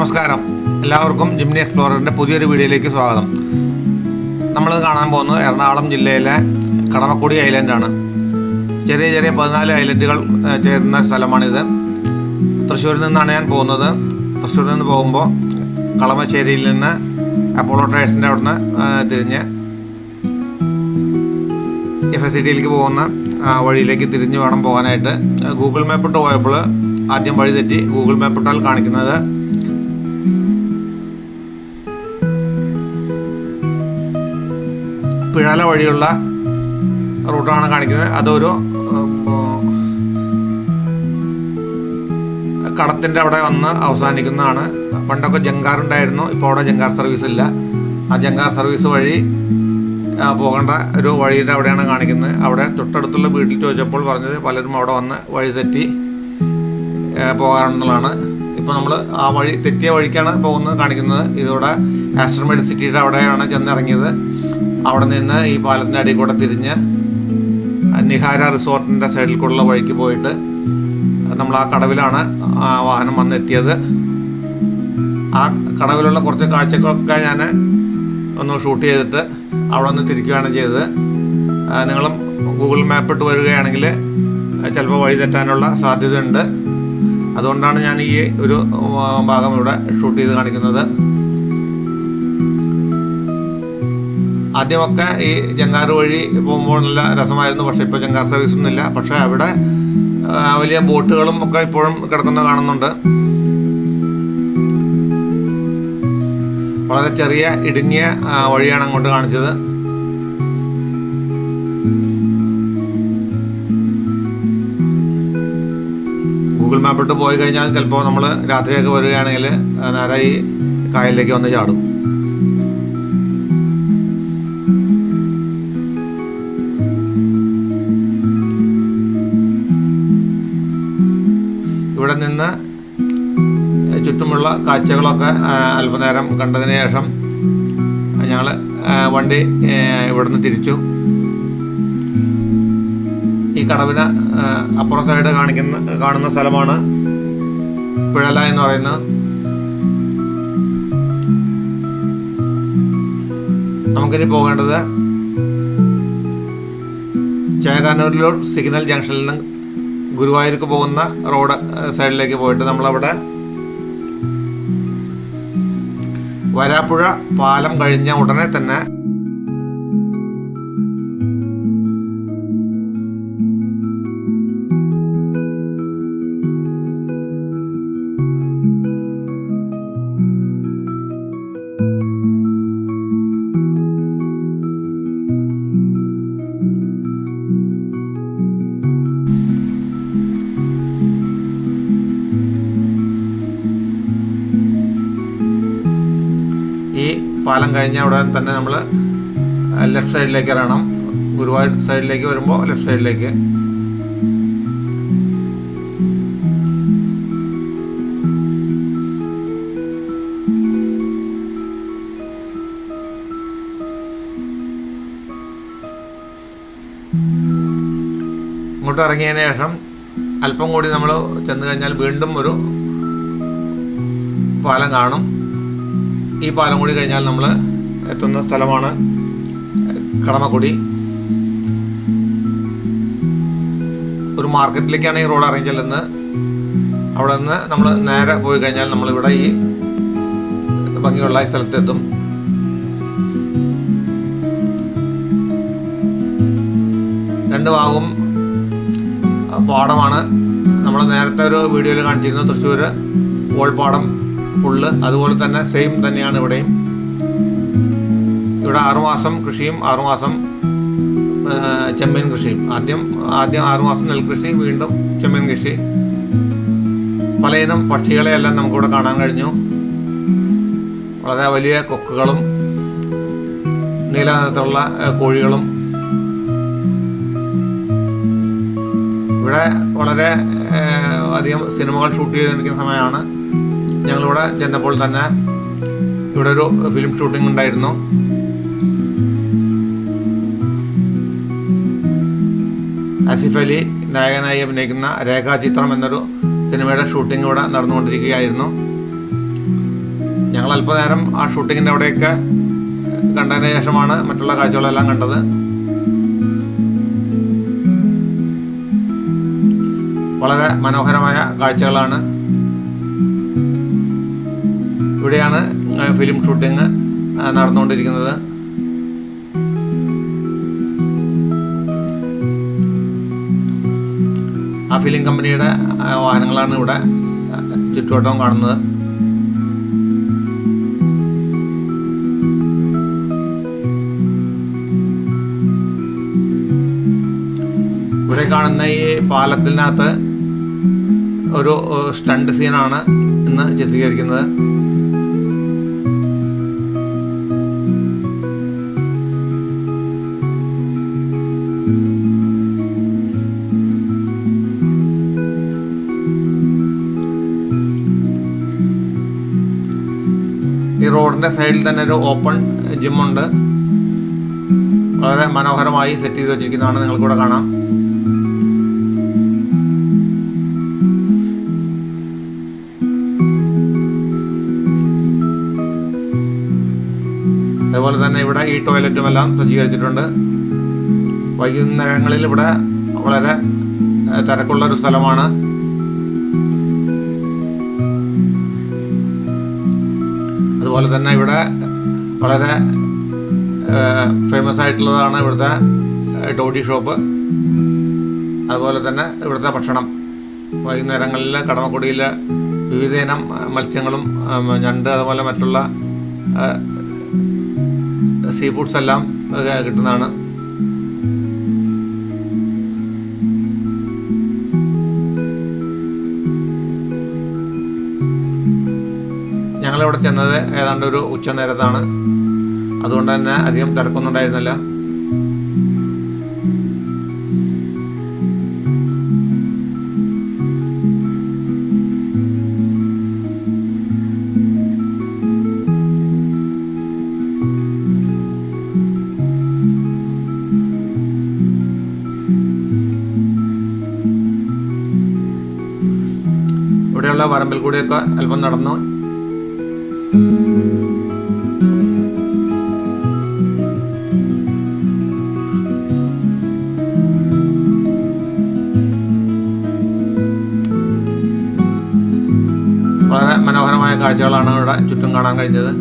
നമസ്കാരം. എല്ലാവർക്കും ജിംനി എക്സ്പ്ലോററിന്റെ പുതിയൊരു വീഡിയോയിലേക്ക് സ്വാഗതം. നമ്മൾ കാണാൻ പോകുന്നത് എറണാകുളം ജില്ലയിലെ കടമക്കുടി ഐലൻഡാണ്. ചെറിയ ചെറിയ പതിനാല് ഐലൻഡുകൾ ചേരുന്ന സ്ഥലമാണിത്. തൃശ്ശൂരിൽ നിന്നാണ് ഞാൻ പോകുന്നത്. തൃശ്ശൂരിൽ നിന്ന് പോകുമ്പോൾ കളമശ്ശേരിയിൽ നിന്ന് അപ്പോളോ ട്രേഡ്സിന്റെ അവിടുന്ന് തിരിഞ്ഞ് എഫ് എസ് സിറ്റിയിലേക്ക് പോകുന്ന വഴിയിലേക്ക് തിരിഞ്ഞ് വേണം പോകാനായിട്ട്. ഗൂഗിൾ മാപ്പ് ഇട്ട് പോയപ്പോൾ ആദ്യം വഴി തെറ്റി ഗൂഗിൾ മാപ്പ് ഇട്ടാൽ കാണിക്കുന്നത്. പിഴല വഴിയുള്ള റൂട്ടാണ് കാണിക്കുന്നത്. അതൊരു കടത്തിന്റെ അവിടെ വന്ന് അവസാനിക്കുന്നതാണ്. പണ്ടൊക്കെ ജങ്കാർ ഉണ്ടായിരുന്നു ഇപ്പോൾ അവിടെ ജങ്കാർ സർവീസ് ഇല്ല. ആ ജങ്കാർ സർവീസ് വഴി പോകേണ്ട ഒരു വഴിയുടെ അവിടെയാണ് കാണിക്കുന്നത്. അവിടെ തൊട്ടടുത്തുള്ള വീട്ടിൽ ചോദിച്ചപ്പോൾ പറഞ്ഞത് പലരും അവിടെ വന്ന് വഴി തെറ്റി പോകാറുള്ളതാണ്. ഇപ്പോൾ നമ്മൾ ആ വഴി തെറ്റിയ വഴിക്കാണ് പോകുന്നത് കാണിക്കുന്നത്. ഇതിവിടെ ആസ്ട്രമേഡ് സിറ്റിയുടെ അവിടെയാണ് ചെന്നിറങ്ങിയത്. അവിടെ നിന്ന് ഈ പാലത്തിന്റെ അടിയിൽ കൂടെ തിരിഞ്ഞ് നിഹാര റിസോർട്ടിന്റെ സൈഡിൽ കൂടെയുള്ള വഴിക്ക് പോയിട്ട് നമ്മൾ ആ കടവിലാണ് ആ വാഹനം വന്നെത്തിയത്. ആ കടവിലുള്ള കുറച്ച് കാഴ്ചകളൊക്കെ ഞാൻ ഒന്ന് ഷൂട്ട് ചെയ്തിട്ട് അവിടെ നിന്ന് തിരിക്കുകയാണ് ചെയ്തത്. നിങ്ങളും ഗൂഗിൾ മാപ്പ് ഇട്ട് വരികയാണെങ്കിൽ ചിലപ്പോൾ വഴി തെറ്റാനുള്ള സാധ്യതയുണ്ട്. അതുകൊണ്ടാണ് ഞാൻ ഈ ഒരു ഭാഗം ഇവിടെ ഷൂട്ട് ചെയ്ത് കാണിക്കുന്നത്. ആദ്യമൊക്കെ ഈ ജങ്കാർ വഴി പോകുമ്പോൾ നല്ല രസമായിരുന്നു. പക്ഷേ ഇപ്പോൾ ജങ്കാർ സർവീസ് ഒന്നുമില്ല പക്ഷേ അവിടെ വലിയ ബോട്ടുകളും ഒക്കെ ഇപ്പോഴും കിടക്കുന്നത് കാണുന്നുണ്ട്. വളരെ ചെറിയ ഇടുങ്ങിയ വഴിയാണ് അങ്ങോട്ട് കാണിച്ചത്. ഗൂഗിൾ മാപ്പിട്ട് പോയി കഴിഞ്ഞാൽ ചിലപ്പോൾ നമ്മൾ രാത്രിയൊക്കെ വരികയാണെങ്കിൽ നേരെ ഈ കായലിലേക്ക് വന്ന് ചാടും. കാഴ്ചകളൊക്കെ അല്പനേരം കണ്ടതിന് ശേഷം ഞങ്ങൾ വണ്ടി ഇവിടുന്ന് തിരിച്ചു. ഈ കടവിന് അപ്പുറം സൈഡ് കാണിക്കുന്ന കാണുന്ന സ്ഥലമാണ് പിഴല എന്ന് പറയുന്നത്. നമുക്കിനി പോകേണ്ടത് ചേരാനൂരിലൂർ സിഗ്നൽ ജംഗ്ഷനിൽ നിന്ന് ഗുരുവായൂർക്ക് പോകുന്ന റോഡ് സൈഡിലേക്ക് പോയിട്ട് നമ്മളവിടെ വരാപ്പുഴ പാലം കഴിഞ്ഞ ഉടനെ തന്നെ പാലം കഴിഞ്ഞ ഉടൻ തന്നെ നമ്മൾ ലെഫ്റ്റ് സൈഡിലേക്ക് ഇറങ്ങണം. ഗുരുവായൂർ സൈഡിലേക്ക് വരുമ്പോൾ ലെഫ്റ്റ് സൈഡിലേക്ക് ഇങ്ങോട്ട് ഇറങ്ങിയതിന് ശേഷം അല്പം കൂടി നമ്മൾ ചെന്ന് കഴിഞ്ഞാൽ വീണ്ടും ഒരു പാലം കാണും. ഈ പാലം കൂടി കഴിഞ്ഞാൽ നമ്മൾ എത്തുന്ന സ്ഥലമാണ് കടമക്കുടി. ഒരു മാർക്കറ്റിലേക്കാണ് ഈ റോഡ് അറേഞ്ച് ചെല്ലുന്നത് അവിടെ നിന്ന് നമ്മൾ നേരെ പോയി കഴിഞ്ഞാൽ നമ്മളിവിടെ ഈ ഭംഗിയുള്ള സ്ഥലത്തെത്തും. രണ്ട് ഭാഗവും പാടമാണ്. നമ്മൾ നേരത്തെ ഒരു വീഡിയോയിൽ കാണിച്ചിരുന്ന തൃശ്ശൂർ ഓൾപാടം ഫുള്ള് അതുപോലെ തന്നെ സെയിം തന്നെയാണ് ഇവിടെയും. ഇവിടെ ആറുമാസം കൃഷിയും ആറുമാസം ചെമ്മീൻ കൃഷിയും. ആദ്യം ആദ്യം ആറുമാസം നെൽകൃഷി വീണ്ടും ചെമ്മീൻ കൃഷി. പലയിനം പക്ഷികളെയെല്ലാം നമുക്കിവിടെ കാണാൻ കഴിഞ്ഞു. വളരെ വലിയ കൊക്കുകളും നീല നിറത്തിലുള്ള കോഴികളും. ഇവിടെ വളരെ അധികം സിനിമകൾ ഷൂട്ട് ചെയ്തിരിക്കുന്ന സമയമാണ്. ഞങ്ങളിവിടെ ചെന്നപ്പോൾ തന്നെ ഇവിടെ ഒരു ഫിലിം ഷൂട്ടിംഗ് ഉണ്ടായിരുന്നു. ആസിഫ് അലി നായകനായി അഭിനയിക്കുന്ന രേഖാചിത്രം എന്നൊരു സിനിമയുടെ ഷൂട്ടിംഗ് ഇവിടെ നടന്നുകൊണ്ടിരിക്കുകയായിരുന്നു. ഞങ്ങൾ അല്പനേരം ആ ഷൂട്ടിങ്ങിന്റെ അവിടെയൊക്കെ കണ്ടതിന് ശേഷമാണ് മറ്റുള്ള കാഴ്ചകളെല്ലാം കണ്ടത്. വളരെ മനോഹരമായ കാഴ്ചകളാണ് ഇവിടെയാണ് ഫിലിം ഷൂട്ടിങ് നടന്നുകൊണ്ടിരിക്കുന്നത്. ആ ഫിലിം കമ്പനിയുടെ വാഹനങ്ങളാണ് ഇവിടെ ചുറ്റുവട്ടവും കാണുന്നത്. ഇവിടെ കാണുന്ന ഈ പാലത്തിനകത്ത് ഒരു സ്റ്റണ്ട് സീനാണ് ഇന്ന് ചിത്രീകരിക്കുന്നത്. റോഡിന്റെ സൈഡിൽ തന്നെ ഒരു ഓപ്പൺ ജിമ്മുണ്ട് വളരെ മനോഹരമായി സെറ്റ് ചെയ്ത് വെച്ചിരിക്കുന്നതാണ്. നിങ്ങൾക്കിവിടെ കാണാം. അതുപോലെ തന്നെ ഇവിടെ ഈ ടോയ്ലറ്റും എല്ലാം സജ്ജീകരിച്ചിട്ടുണ്ട്. വൈകുന്നേരങ്ങളിൽ ഇവിടെ വളരെ തിരക്കുള്ള ഒരു സ്ഥലമാണ്. അതുപോലെ തന്നെ ഇവിടെ വളരെ ഫേമസ് ആയിട്ടുള്ളതാണ് ഇവിടുത്തെ ടോഡി ഷോപ്പ്. അതുപോലെ തന്നെ ഇവിടുത്തെ ഭക്ഷണം. വൈകുന്നേരങ്ങളിൽ കടമക്കുടിയിൽ വിവിധ ഇനം ഏഹ്, മത്സ്യങ്ങളും ഞണ്ട് അതുപോലെ മറ്റുള്ള സീ ഫുഡ്സ് എല്ലാം ഏഹ്, ഞങ്ങളിവിടെ ചെന്നത് ഏതാണ്ട് ഒരു ഉച്ച നേരത്താണ് അതുകൊണ്ട് തന്നെ അധികം തിരക്കൊന്നും ഉണ്ടായിരുന്നില്ല ഇവിടെയുള്ള കൂടിയൊക്കെ അല്പം നടന്നു. വളരെ മനോഹരമായ കാഴ്ചകളാണ് ഇവിടെ ചുറ്റും കാണാൻ കഴിഞ്ഞത്.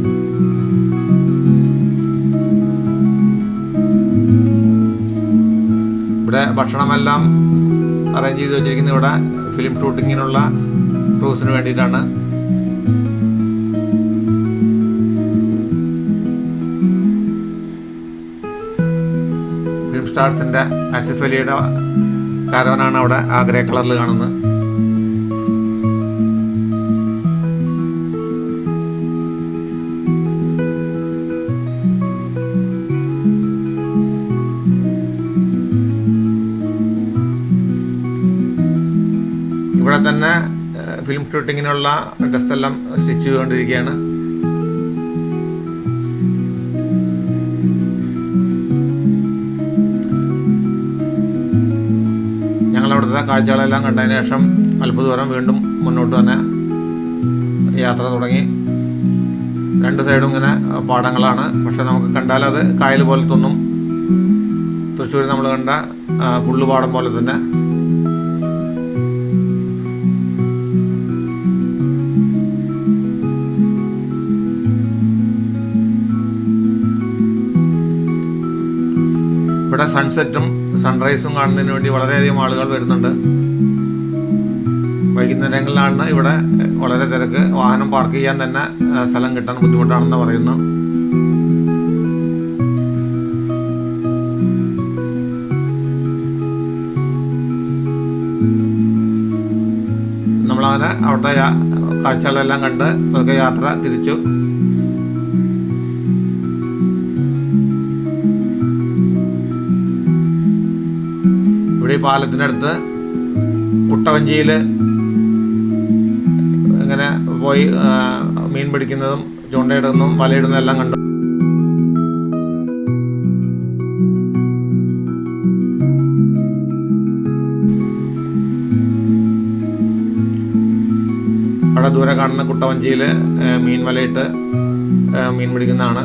ഇവിടെ ഭക്ഷണമെല്ലാം അറേഞ്ച് ചെയ്ത് വെച്ചിരിക്കുന്നത് ഇവിടെ ഫിലിം ഷൂട്ടിങ്ങിനുള്ള ക്രൂസിന് വേണ്ടിയിട്ടാണ്. ഫിലിം സ്റ്റാർസിന്റെ അസിഫലിയുടെ കാരവനാണ് അവിടെ ആ ഗ്രേ കളറിൽ കാണുന്നത്. ഇവിടെ തന്നെ ഫിലിം ഷൂട്ടിങ്ങിനുള്ള ഡ്രസ് എല്ലാം സ്റ്റിച്ച് ചെയ്തുകൊണ്ടിരിക്കുകയാണ്. ഞങ്ങൾ അവിടുത്തെ കാഴ്ചകളെല്ലാം കണ്ടതിന് ശേഷം അല്പദൂരം വീണ്ടും മുന്നോട്ട് തന്നെ യാത്ര തുടങ്ങി. രണ്ട് സൈഡും ഇങ്ങനെ പാടങ്ങളാണ്. പക്ഷെ നമുക്ക് കണ്ടാൽ അത് കായൽ പോലെ തോന്നും തൃശ്ശൂർ നമ്മൾ കണ്ട പുള്ളുപാടം പോലെ തന്നെ. സൺസെറ്റും സൺറൈസും കാണുന്നതിന് വേണ്ടി വളരെയധികം ആളുകൾ വരുന്നുണ്ട്. വൈകുന്നേരങ്ങളിലാണ് ഇവിടെ വളരെ തിരക്ക്. വാഹനം പാർക്ക് ചെയ്യാൻ തന്നെ സ്ഥലം കിട്ടാൻ ബുദ്ധിമുട്ടാണെന്ന് പറയുന്നു. നമ്മളങ്ങനെ അവിടുത്തെ കാഴ്ചകളെല്ലാം കണ്ട് പതുക്കെ യാത്ര തിരിച്ചു. പാലത്തിനടുത്ത് കുട്ടവഞ്ചിയിൽ ഇങ്ങനെ പോയി മീൻ പിടിക്കുന്നതും ചൂണ്ടയിടുന്നതും വലയിടുന്നതും എല്ലാം കണ്ടു. അവിടെ ദൂരെ കാണുന്ന കുട്ടവഞ്ചിയിൽ മീൻ വലയിട്ട് മീൻ പിടിക്കുന്നതാണ്.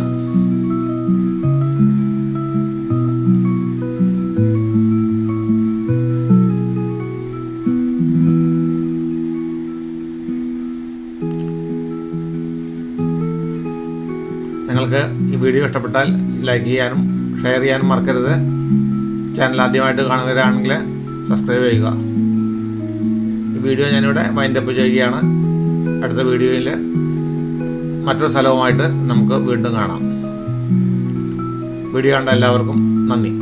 നിങ്ങൾക്ക് ഈ വീഡിയോ ഇഷ്ടപ്പെട്ടാൽ ലൈക്ക് ചെയ്യാനും ഷെയർ ചെയ്യാനും മറക്കരുത്. ചാനൽ ആദ്യമായിട്ട് കാണുന്നവരാണെങ്കിൽ സബ്സ്ക്രൈബ് ചെയ്യുക. ഈ വീഡിയോ ഞാനിവിടെ വൈൻഡപ്പ് ചെയ്യുകയാണ്. അടുത്ത വീഡിയോയിൽ മറ്റൊരു സ്ഥലവുമായിട്ട് നമുക്ക് വീണ്ടും കാണാം. വീഡിയോ കണ്ട എല്ലാവർക്കും നന്ദി.